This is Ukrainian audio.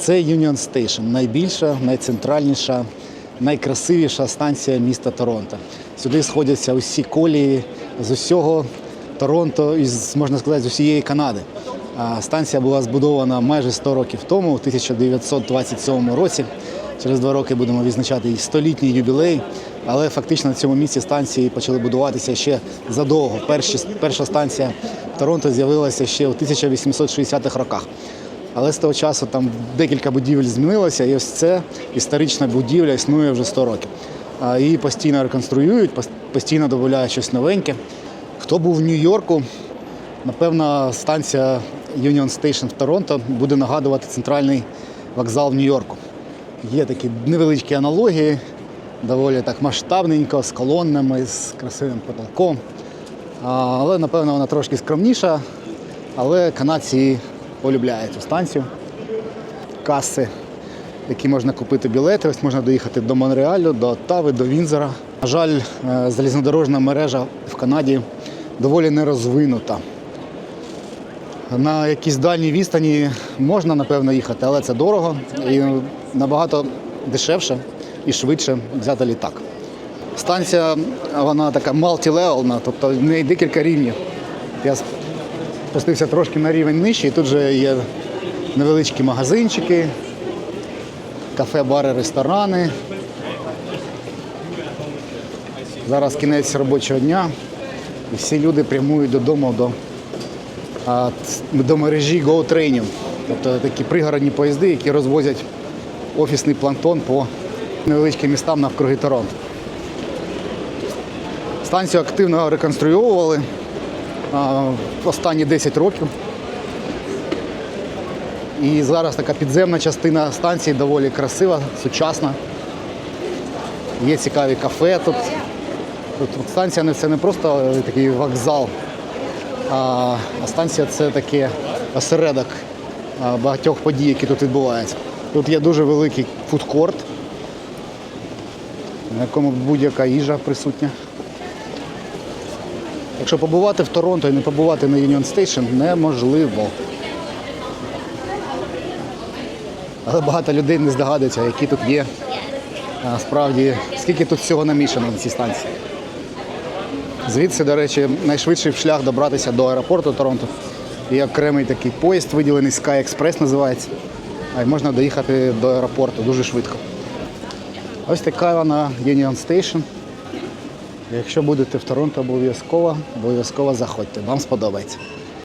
Це Union Station, найбільша, найцентральніша, найкрасивіша станція міста Торонто. Сюди сходяться усі колії з усього Торонто і можна сказати, з усієї Канади. Станція була збудована майже 100 років тому, у 1927 році. Через два роки будемо відзначати її столітній юбілей. Але фактично на цьому місці станції почали будуватися ще задовго. Перші, перша станція Торонто з'явилася ще у 1860-х роках. Але з того часу там декілька будівель змінилося, і ось це історична будівля існує вже 100 років. Її постійно реконструюють, постійно додають щось новеньке. Хто був в Нью-Йорку, напевно, станція Union Station в Торонто буде нагадувати центральний вокзал в Нью-Йорку. Є такі невеличкі аналогії, доволі так масштабненько, з колоннами, з красивим потолком. Але, напевно, вона трошки скромніша, але канадці полюбляють цю станцію. Каси, які можна купити білети. Ось можна доїхати до Монреалю, до Оттави, до Вінзора. На жаль, е, залізнодорожна мережа в Канаді доволі не розвинута. На якійсь дальній відстані можна, напевно, їхати, але це дорого і набагато дешевше і швидше взяти літак. Станція вона така малтілевелна, тобто в неї декілька рівнів. Я спустився трошки на рівень нижче, і тут вже є невеличкі магазинчики, кафе, бари, ресторани. Зараз кінець робочого дня, і всі люди прямують додому до, до мережі Go Trainів. Тобто такі пригородні поїзди, які розвозять офісний планктон по невеличким містам навкруги Торонто. Станцію активно реконструювали останні 10 років. І зараз така підземна частина станції доволі красива, сучасна. Є цікаві кафе тут. Тут станція це не просто е, такий вокзал, а станція це таке осередок багатьох подій, які тут відбуваються. Тут є дуже великий фудкорт, на якому будь-яка їжа присутня. Якщо побувати в Торонто і не побувати на Union Station, неможливо. Але багато людей не здогадується, які тут є. А, Справді, скільки тут всього намішано на цій станції. Звідси, до речі, найшвидший шлях добратися до аеропорту Торонто. Є окремий такий поїзд, виділений Sky Express називається. А й можна доїхати до аеропорту дуже швидко. Ось така вона Union Station. Якщо будете в Торонто, обов'язково, обов'язково заходьте. Вам сподобається.